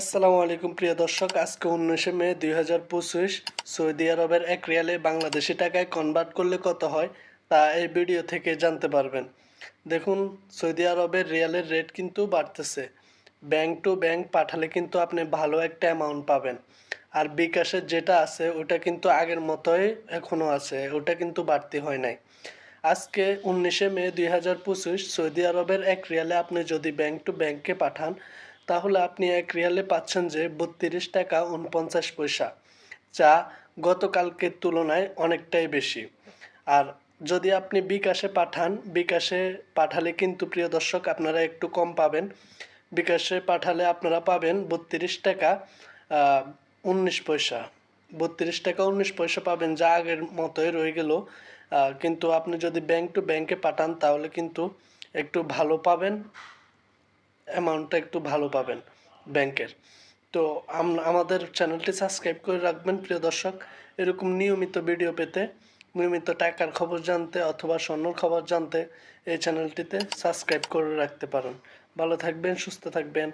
আসসালামু আলাইকুম, প্রিয় দর্শক। আজকে উনিশে মে দুই হাজার পঁচিশ, সৌদি আরবের এক রিয়ালে বাংলাদেশি টাকায় কনভার্ট করলে কত হয় তা এই ভিডিও থেকে জানতে পারবেন। দেখুন, সৌদি আরবের রিয়ালের রেট কিন্তু বাড়তেছে। ব্যাংক টু ব্যাংক পাঠালে কিন্তু আপনি ভালো একটা অ্যামাউন্ট পাবেন। আর বিকাশের যেটা আছে, ওটা কিন্তু আগের মতোই এখনও আছে, ওটা কিন্তু বাড়তি হয় নাই। আজকে উনিশে মে দুই হাজার পঁচিশ, সৌদি আরবের এক রিয়ালে আপনি যদি ব্যাংক টু ব্যাংকে পাঠান তাহলে আপনি এক রিয়ালে পাচ্ছেন যে বত্রিশ টাকা উনপঞ্চাশ পয়সা, যা গতকালকের তুলনায় অনেকটাই বেশি। আর যদি আপনি বিকাশে পাঠান, বিকাশে পাঠালে কিন্তু, প্রিয় দর্শক, আপনারা একটু কম পাবেন। বিকাশে পাঠালে আপনারা পাবেন বত্রিশ টাকা উনিশ পয়সা। বত্রিশ টাকা, উনিশ পয়সা পাবেন, যা আগের মতোই রয়ে গেল। কিন্তু আপনি যদি ব্যাংক টু ব্যাংকে পাঠান, তাহলে কিন্তু একটু ভালো পাবেন। অ্যামাউন্টটা একটু ভালো পাবেন ব্যাংকের তো আম- আমাদের চ্যানেলটি সাবস্ক্রাইব করে রাখবেন, প্রিয় দর্শক। এরকম নিয়মিত ভিডিও পেতে, নিয়মিত টাকার খবর জানতে অথবা স্বর্ণর খবর জানতে এই চ্যানেলটিতে সাবস্ক্রাইব করে রাখতে পারেন। ভালো থাকবেন, সুস্থ থাকবেন।